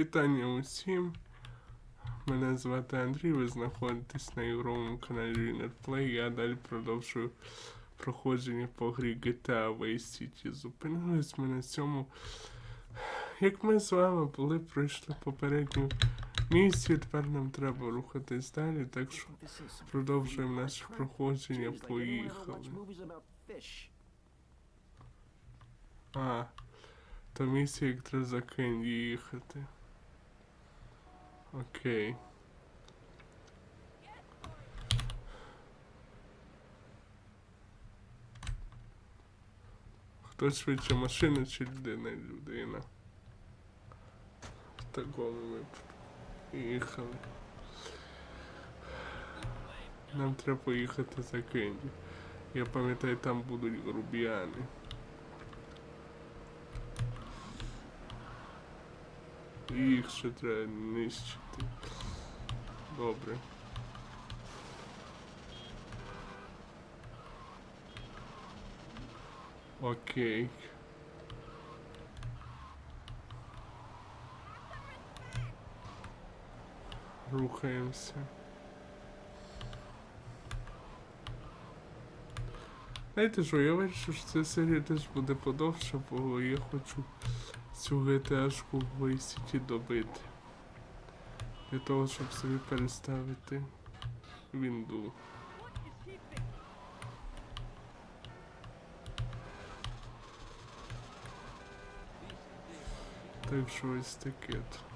Вітання усім. Мене звати Андрій, ви знаходитесь на ігровому каналі Winner Play. Я далі продовжую проходження по грі GTA Vice City. Зупинились ми на цьому. Як ми з вами були, пройшли попередню місію, тепер нам треба рухатись далі, так що продовжуємо наше проходження. Поїхали. А, то місія якраз за Кенді їхати. Окей. Хто швидше машина чи людина? Людина. В такому випадку. Їхали. Нам треба поїхати за Кенді. Я пам'ятаю, там будуть грубіяни. Їх ще треба нищити. Добре. Окей. Рухаємося. Знаєте що, я вирішив, що ця серія теж буде подовша, бо я хочу цю GTA-шку в Vice добити. Для того, щоб собі переставити вінду. Так що ось таке. то.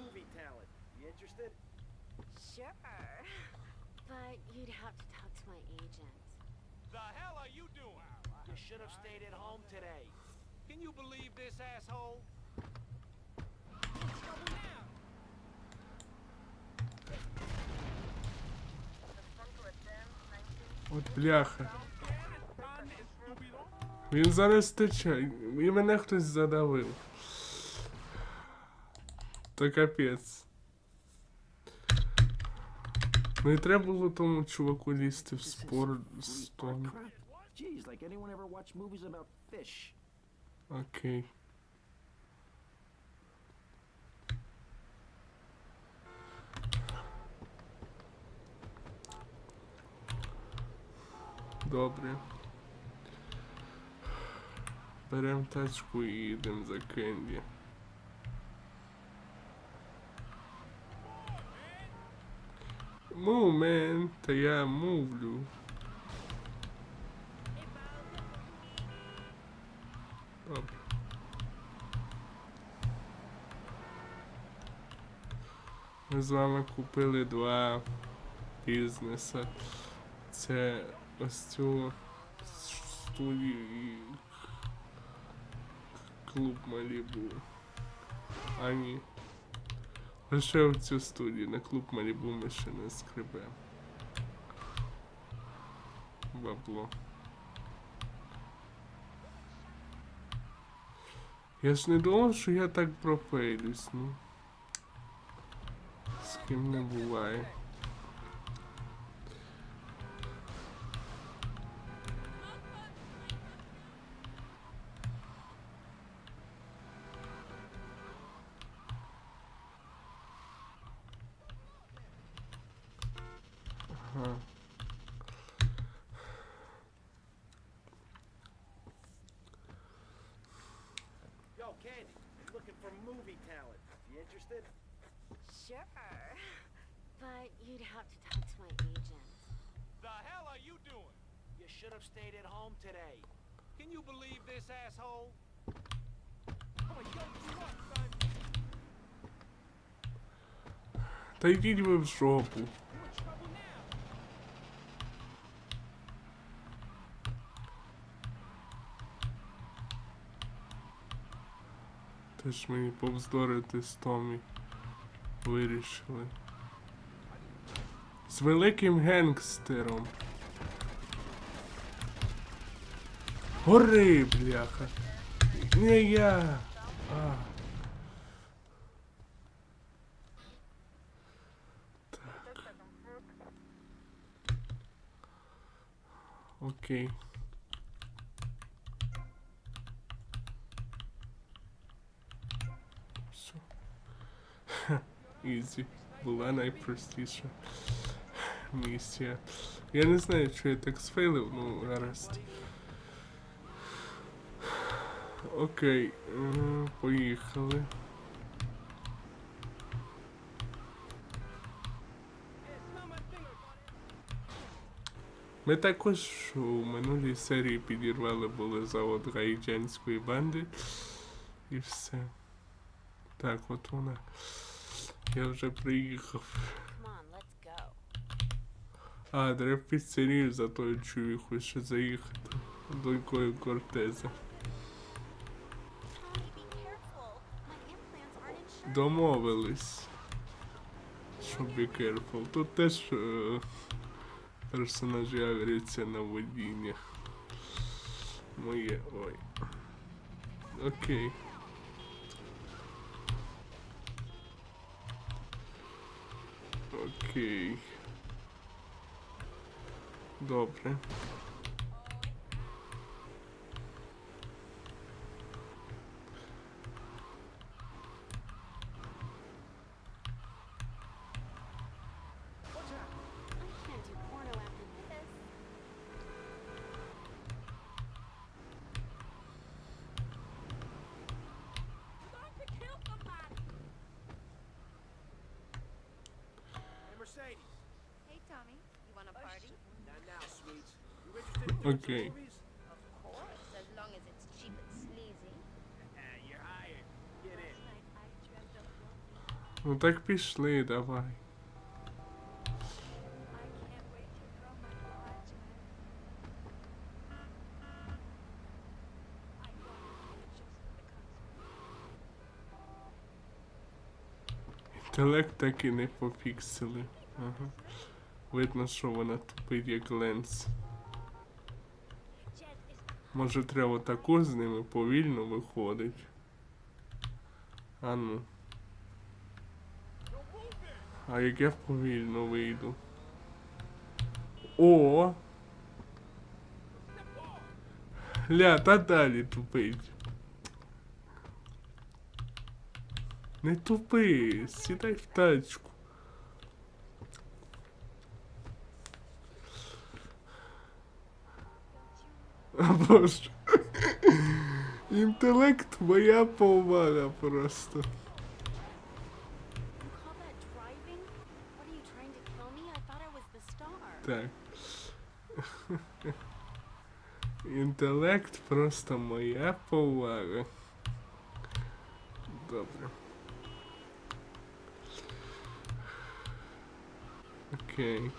Movie talent. You interested? Sure. But you'd have to talk to my agent. The hell are you doing? You should have stayed at home today. Can you believe this asshole? От бляха. Він зараз тече. І мене хтось задавив. Та капець. Ну і треба було тому чуваку лізти в спор з? Окей. Добре. Берем тачку і їдемо за Кенді. Момент, та я мовлю. Добре. Ми з вами купили два бізнеса. Це ось цю студію і клуб Малібу. А. Лише в цю студію на клуб Малібу ми ще не скребе. Бабло. Я ж не думав, що я так пропилюсь, ну. З ким не буває. Candy. I'm looking for movie talent. You interested? Sure. But you'd have to talk to my agent. The hell are you doing? You should have stayed at home today. Can you believe this asshole? They did you in Strawpool. Теж мені повздорити з Томі вирішили. З великим генгстером. Гори, бляха. Не я. А. Так. Окей. Все. Ізі. Була найпростіша місія. Я не знаю, чи я так сфейлив, ну гаразд. Окей, поїхали. Ми також у минулій серії підірвали були завод гаїджанської банди. І все. Так, от вона. Я вже приїхав. А, треба в піцерію за тою чувіхою ще заїхати. Донькою Кортеза. Домовились. Що be careful. Тут теж е, персонажі авряться на водіння. Моє. Ой. Окей. Окей. Добре. Throw my watch I got Інтелект так і не пофіксили. Ага. Видно, що вона тупить як ленс. Може треба таку з ними повільно виходить. А ну. А як я повільно вийду? О! Ля, та далі тупить. Не тупи, сідай в тачку. Боже. Інтелект моя повага просто. Так. Інтелект просто моя повага. Добре. Окей.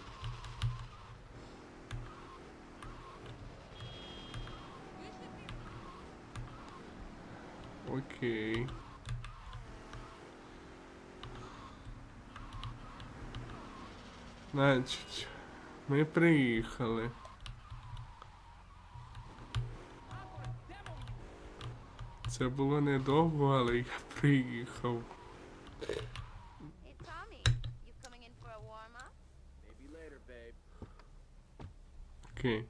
Окей. Значить, ми приїхали. Це було недовго, але я приїхав. Hey,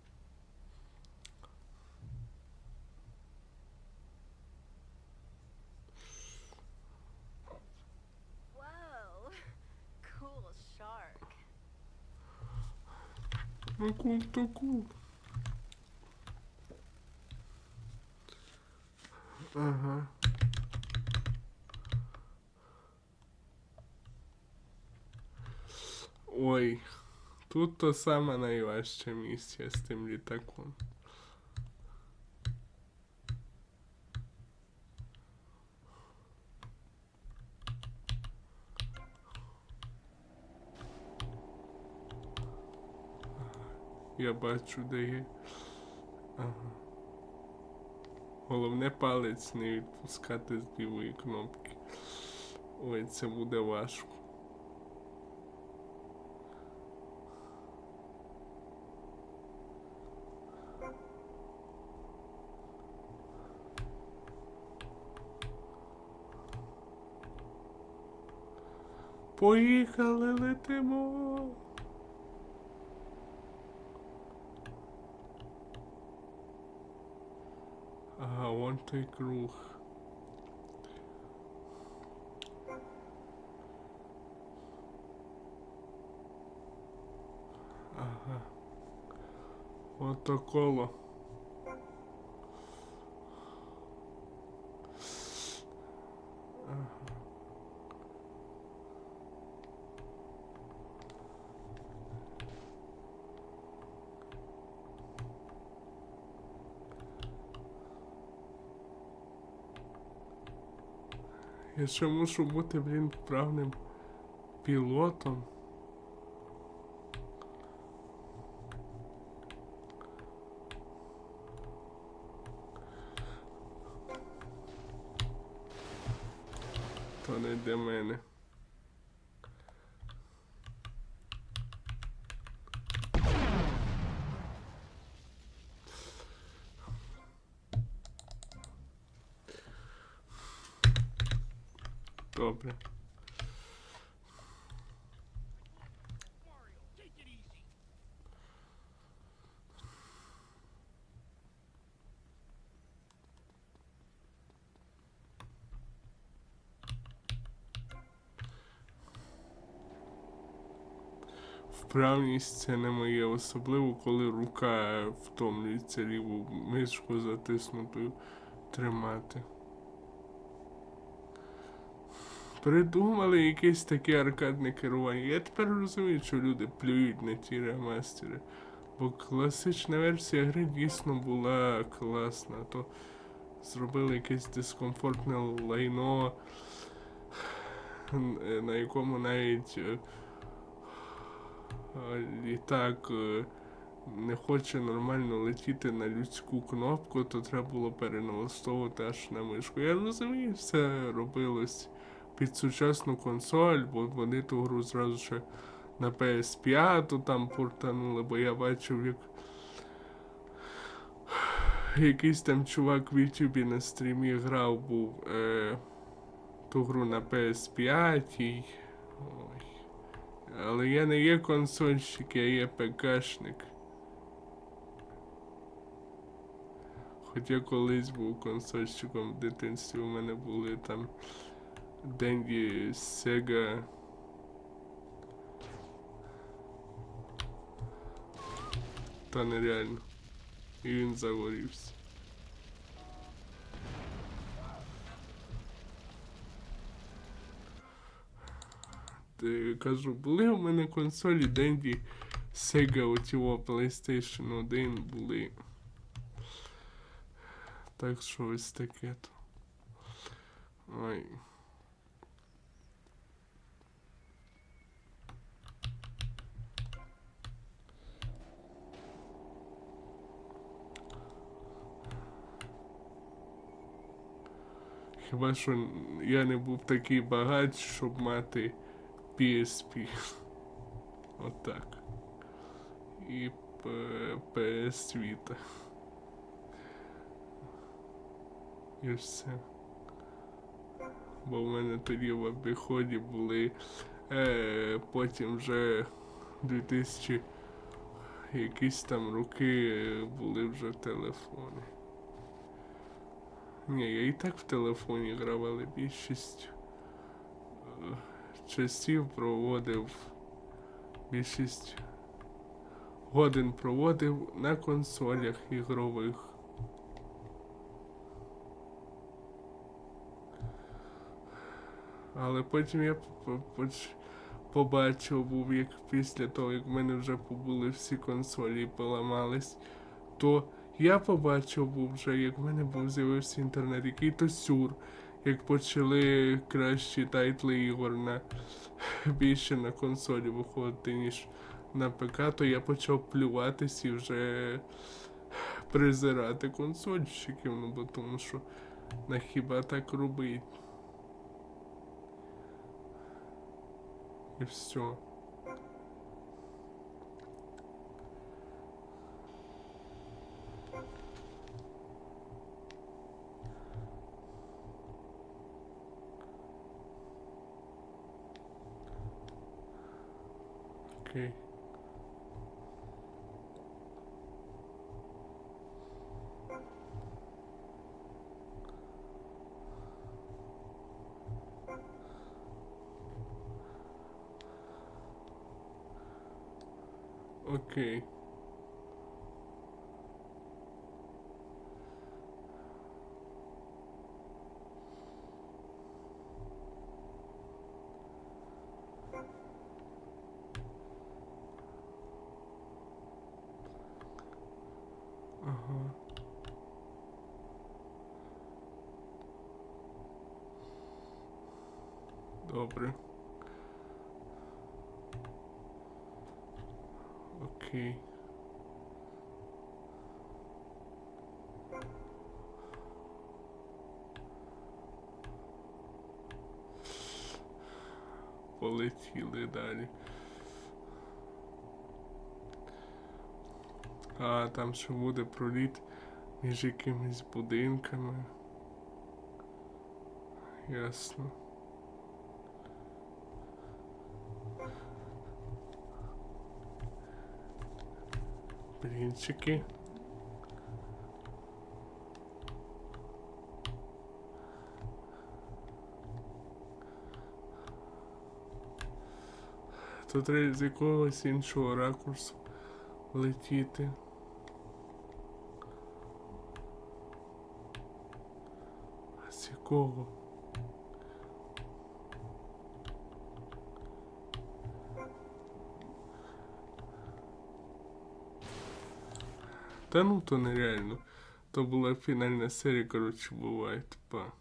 Ну кул то. Ага. Ой, тут то саме найважче місія з тим літаком. Я бачу, де є. Ага. Головне палець не відпускати з лівої кнопки. Ой, це буде важко. Поїхали летимо. желтый круг. Ага. Вот такого. Я ще мушу бути, блін, правним пілотом. То не для мене. Добре. Вправність це не моє, особливо коли рука втомлюється ліву мишку затиснутою тримати. Придумали якесь таке аркадне керування. Я тепер розумію, що люди плюють на ті ремастери. Бо класична версія гри дійсно була класна. То зробили якесь дискомфортне лайно, е, на якому навіть е, а, літак е, не хоче нормально летіти на людську кнопку, то треба було переналаштовувати аж на мишку. Я розумію, все робилось під сучасну консоль, бо вони ту гру зразу ще на PS5 там портанули, бо я бачив, як якийсь там чувак в Ютубі на стрімі грав був е, ту гру на PS5 і. Ой. Але я не є консольщик, я є ПКшник. Хоча колись був консольщиком в дитинстві, у мене були там Денді, Sega. Та нереально. І він загорівся. Кажу, були у мене консолі Денді Sega оцього PlayStation 1 були. Так що ось таке то. Ой. Хіба що я не був такий багач, щоб мати PSP. Отак. І PS Vita. І все. Бо в мене тоді в обіході були е, потім вже 2000 якісь там роки були вже телефони. Ні, я і так в телефоні грав, але більшість е, часів проводив більшість годин проводив на консолях ігрових. Але потім я побачив, був як після того, як в мене вже побули всі консолі і поламались, то я побачив був вже, як в мене був з'явився інтернет, який то сюр, як почали кращі тайтли ігор на більше на консолі виходити, ніж на ПК, то я почав плюватись і вже презирати консольщиків, ну бо тому що на хіба так робить. І все. Окей. Окей. Ага. Добре. Окей. Полетіли далі. А, там ще буде проліт між якимись будинками. Ясно. Блінчики. Тут треба з якогось іншого ракурсу летіти. А з якого? Та ну то нереально. То була фінальна серія, коротше, буває тупа.